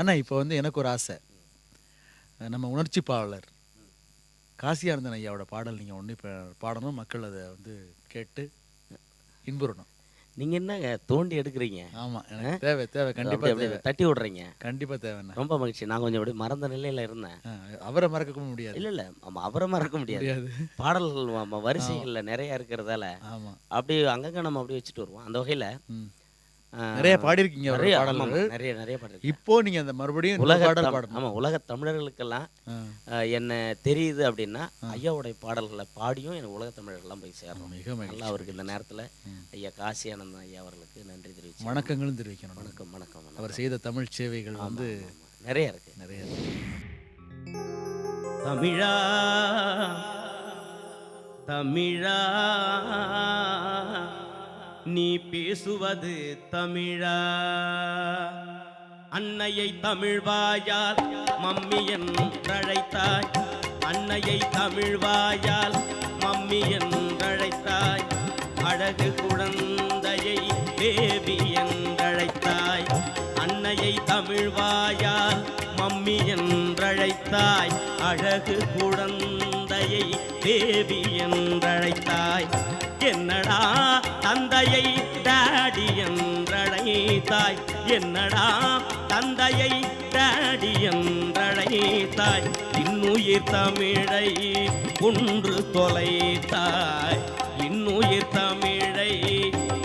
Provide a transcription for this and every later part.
அண்ணா இப்போ வந்து எனக்கு ஒரு ஆசை. நம்ம உணர்ச்சி பாவலர் காசியானந்தன் ஐயாவோட பாடல். நீங்கள் ஒன்று இப்போ பாடணும். மக்கள் அதை வந்து கேட்டு இன்புறணும். நீங்க என்னங்க தோண்டி எடுக்கிறீங்க? ஆமாம் எனக்கு தேவை தேவை. கண்டிப்பாக தேவை. தட்டி விடுறீங்க. கண்டிப்பாக தேவைண்ணா ரொம்ப மகிழ்ச்சி. நான் கொஞ்சம் அப்படியே மறந்த நிலையில இருந்தேன். அவரை மறக்கவும் முடியாது. இல்ல இல்ல. ஆமா அவரை மறக்க முடியாது. பாடல்கள் வரிசைகள்ல நிறைய இருக்கிறதால ஆமாம் அப்படி அங்கங்க நம்ம அப்படியே வச்சுட்டு வருவோம். அந்த வகையில நிறைய பாடியிருக்கீங்க நிறைய பாடல்கள். நிறைய நிறைய பாடல் இப்போ நீங்க அந்த மறுபடியும் உலக பாடல் பாடணும். ஆமா உலக தமிழர்களுக்கெல்லாம் என்ன தெரியுது அப்படின்னா ஐயாவுடைய பாடல்களை பாடியும் எனக்கு உலக தமிழர்கள்லாம் போய் சேரணும் மிக நல்லா அவருக்கு இந்த நேரத்துல. ஐயா காசி ஆனந்தன் ஐயா அவர்களுக்கு நன்றி தெரிவிச்சு வணக்கங்களும் தெரிவிக்கணும். வணக்கம் வணக்கம். அவர் செய்த தமிழ் சேவைகள் வந்து நிறைய இருக்கு. நிறைய இருக்கு. தமிழா தமிழா நீ பேசுவது தமிழா? அன்னையை தமிழ்வாயால் மம்மி என்றழைத்தாய். அன்னையை தமிழ்வாயால் மம்மி என்றழைத்தாய். அழகு குழந்தையை தேவி என்றழைத்தாய். அன்னையை தமிழ்வாயால் மம்மி என்றழைத்தாய். அழகு குழந்தை தந்தையை தேவி என்றழைத்தாய். என்னடா தந்தையை டாடி என்றழைத்தாய். என்னடா தந்தையை டாடி என்றழைத்தாய். இன்னுயிர் தமிழை கொன்று தொலைத்தாய். இன்னுயிர் தமிழை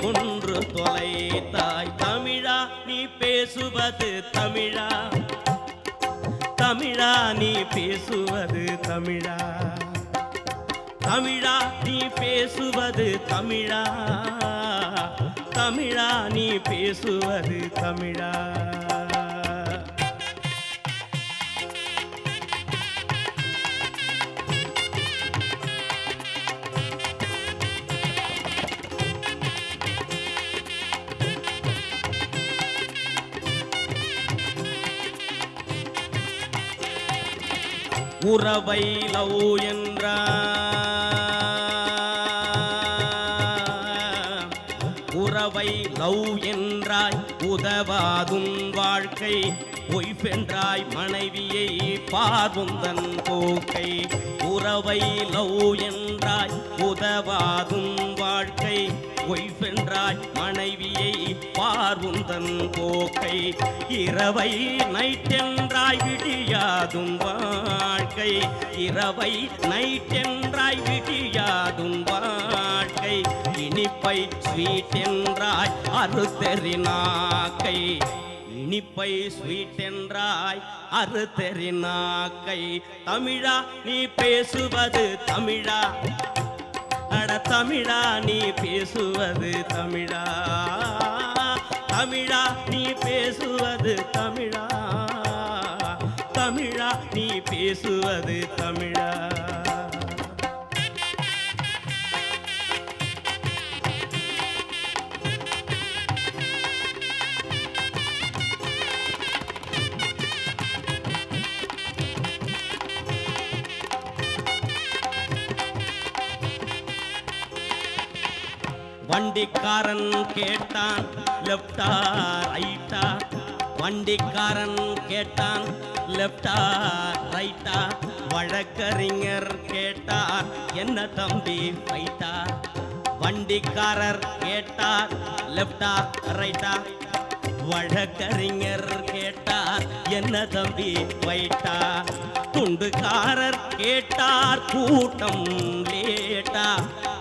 கொன்று தொலைத்தாய். தமிழா நீ பேசுவது தமிழா. தமிழா நீ பேசுவது தமிழா. தமிழா நீ பேசுவது தமிழா. தமிழா நீ பேசுவது தமிழா. உறவை லவ் என்றார். உறவை லவ் என்றாய் உதவாதும் வாழ்க்கை பொய்பென்றாய் மனைவியை பார்வுந்தன் போக்கை. உறவை லவ் என்றாய் உதவாதும் வாழ்க்கை பொய்பென்றாய் மனைவியை பார்வுந்தன் போக்கை. இரவை நைட்டென்றாய் விடியாதும் வாழ்க்கை இரவை நைட்டென்றாய் விடியாதும் வாழ்க்கை. இனிப்பை ஸ்வீட் என்றாய் அறுத்தெறினாக்கை. இனிப்பை ஸ்வீட் என்றாய் அறுத்தெறினாக்கை. தமிழா நீ பேசுவது தமிழா. அட தமிழா நீ பேசுவது தமிழா. தமிழா நீ பேசுவது தமிழா. தமிழா நீ பேசுவது தமிழா. வண்டிக்காரன் கேட்டான் லெப்டா ரைட்டா? வண்டிக்காரன் கேட்டான் லெப்டா ரைட்டா? வழக்கறிஞர் கேட்டார் என்ன தம்பி ஃபைட்டா வண்டிக்காரர் கேட்டார் லெப்டா ரைட்டா? வழக்கறிஞர் கேட்டார் என்ன தம்பி வைட்டா துண்டுக்காரர் கேட்டார் கூட்டம் லேட்டா?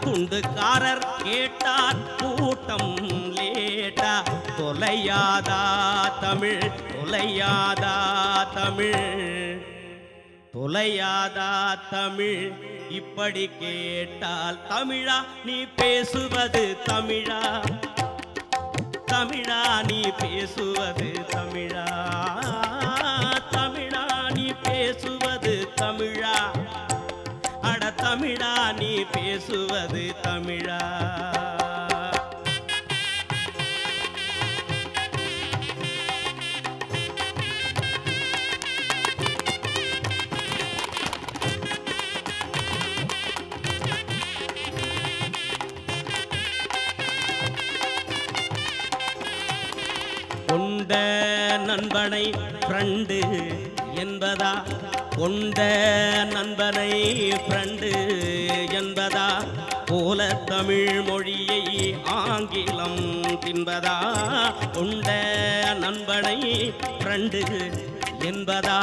துண்டுக்காரர் கேட்டார் கூட்டம் லேட்டா? தொலையாதா தமிழ்? தொலையாதா தமிழ்? தொலையாதா தமிழ்? இப்படி கேட்டால் தமிழா? நீ பேசுவது தமிழா? தமிழா நீ பேசுவது தமிழா? பேசுவது தமிழா? கொண்ட நண்பனை ஃப்ரெண்டு என்பதா? கொண்ட நண்பனை ஃப்ரெண்டு என்பதா? போல தமிழ் மொழியை ஆங்கிலம் தின்பதா கொண்ட நண்பனை ஃப்ரெண்டு என்பதா?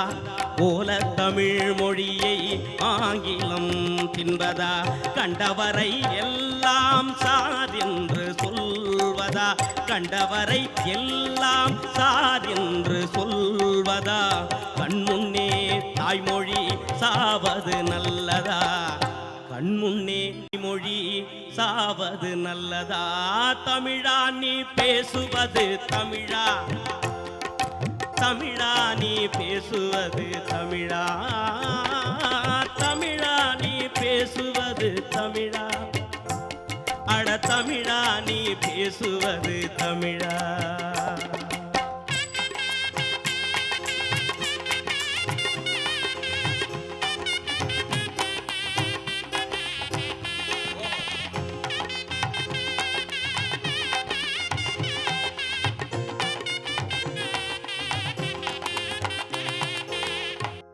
போல தமிழ் மொழியை ஆங்கிலம் தின்பதா கண்டவரை எல்லாம் சாதென்று சொல்வதா கண்டவரை எல்லாம் சாதென்று சொல்வதா? கண்முன்னே தாய்மொழி சாவது நல்லதா? கண்முன்னே மொழி சாவது நல்லதா? தமிழா நீ பேசுவது தமிழா? தமிழா நீ பேசுவது தமிழா? தமிழா நீ பேசுவது தமிழா? தமிழா நீ பேசுவது தமிழா.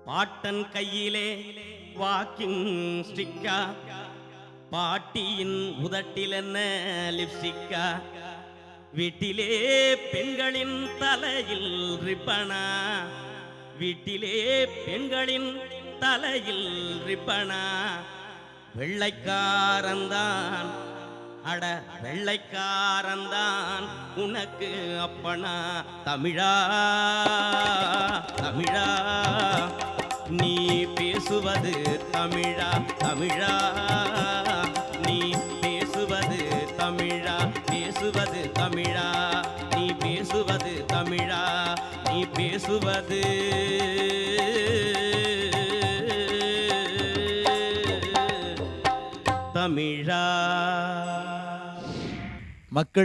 பாட்டன் கையிலே வாக்கிங் ஸ்டிக்கா பாட்டியின் உதட்டில் என்ன லிப்ஸ்டிக்கா? வீட்டிலே பெண்களின் தலையில் ரிப்பனா? வீட்டிலே பெண்களின் தலையில் ரிப்பனா? வெள்ளைக்காரன்தான் அட வெள்ளைக்காரன்தான் உனக்கு அப்பனா? தமிழா தமிழா நீ பேசுவது தமிழா தமிழா. நீ பேசுவது. தமிழா. மக்கள்